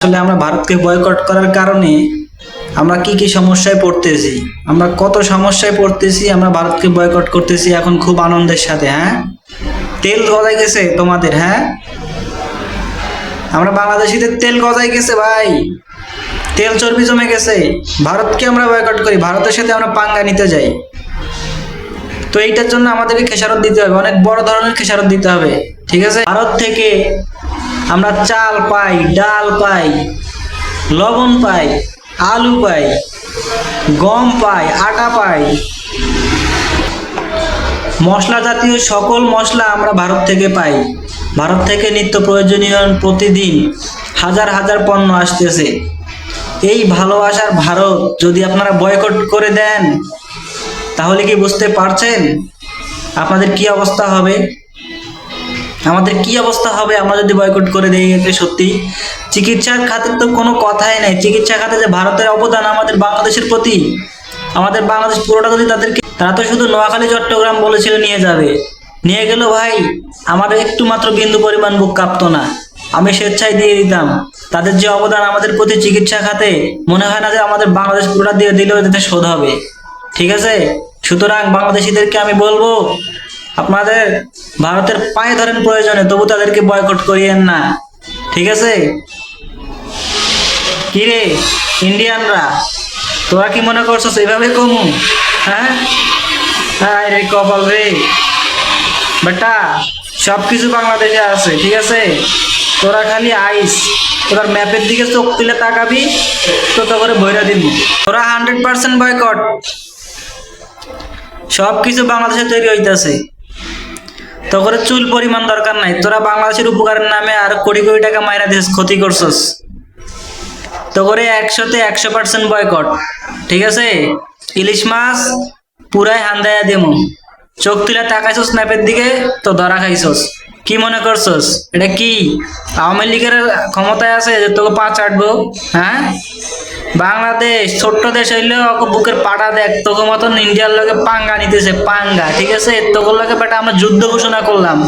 আসলে আমরা ভারতকে বয়কট করার কারণে আমরা কি কি সমস্যায় পড়তেছি? আমরা কত সমস্যায় পড়তেছি, আমরা ভারতকে বয়কট করতেছি এখন খুব আনন্দের সাথে হ্যাঁ? তেল গজাই গেছে তোমাদের হ্যাঁ? আমরা বাংলাদেশিদের তেল গজাই গেছে ভাই। তেল চর্বি জমে গেছে। ভারতকে আমরা বয়কট করি, ভারতের সাথে আমরা পাঙ্গা নিতে যাই। তো এইটার জন্য আমাদেরকে খেসারত দিতে হবে, অনেক বড় ধরনের খেসারত দিতে হবে, ঠিক আছে? ভারত থেকে আমরা চাল পাই, ডাল পাই, লবণ পাই, আলু পাই, গম পাই, আটা পাই। মশলা জাতীয় সকল মশলা আমরা ভারত থেকে পাই। ভারত থেকে নিত্য প্রয়োজনীয় প্রতিদিন হাজার হাজার পণ্য আসতেছে। এই ভালোবাসার ভারত যদি আপনারা বয়কট করে দেন, তাহলে কি বুঝতে পারছেন আপনাদের কি অবস্থা হবে? আমাদের কি অবস্থা হবে? আমরা যদি বয়কট করে দিই একে সত্যি? চিকিৎসার খাতে তো কোনো কথাই নাই। চিকিৎসা খাতে যে ভারতের অবদান আমাদের বাংলাদেশের প্রতি, আমাদের বাংলাদেশ পুরোটা যদি তাদেরকে তারা তো শুধু নোয়াখালী, চট্টগ্রাম বলেছিল নিয়ে যাবে। নিয়ে গেল ভাই আমার একটু মাত্র বিন্দু পরিমাণ বুক কাঁপতো না। আমি স্বেচ্ছায় দিয়ে দিতাম। তাদের যে অবদান আমাদের প্রতি চিকিৎসা খাতে, মনে হয় না যে আমাদের বাংলাদেশ পুরোটা দিয়ে দিলেও এতে শোধ হবে। ঠিক আছে? সুতরাং বাংলাদেশিদেরকে আমি বলব আপনাদের ভারতের পায়ে ধরেন প্রয়োজনে, তবু তাদেরকে বয়কট করিয়েন না। ঠিক আছে? কি রে ইন্ডিয়ানরা, তোরা কি মনে করছ এইভাবে কমু? হ্যাঁ? হ্যাঁ রে কপাল রে। বেটা সব কিছু বাংলাদেশে আছে, ঠিক আছে? তোরা খালি আইস তোরা ম্যাপের দিকে চোখ তুলে তাকাবি তো তো করে বইরা দিবি তোরা হান্ড্রেড পার্সেন্ট বয়কট সব কিছু বাংলাদেশে তৈরি হইতাছে। তো করে চুল পরিমাণ দরকার নাই। তোরা বাংলাদেশের উপকারের নামে আর কোটি কোটি টাকা মাইরা দিস, ক্ষতি করছস। তো করে একশোতে একশো পার্সেন্ট বয়কট ঠিক আছে? ইলিশ মাছ পুরাই হান্দায়া দেমু। চোখ তুলে তাকাইছস স্ন্যাপের দিকে, তো ধরা খাইছস। কি মনে করছস? এটা কি? আওয়ামী লীগের ক্ষমতায় আছে যে তোকে পা চাটবো হ্যাঁ? বাংলাদেশ, ছোট্ট দেশ হইলে ওকে বুকের পাটা দেখ। তোকে মতন ইন্ডিয়ার লোকে পাঙ্গা নিতেছে, পাঙ্গা, ঠিক আছে? তোকে লোকে বেটা আমরা যুদ্ধ ঘোষণা করলাম।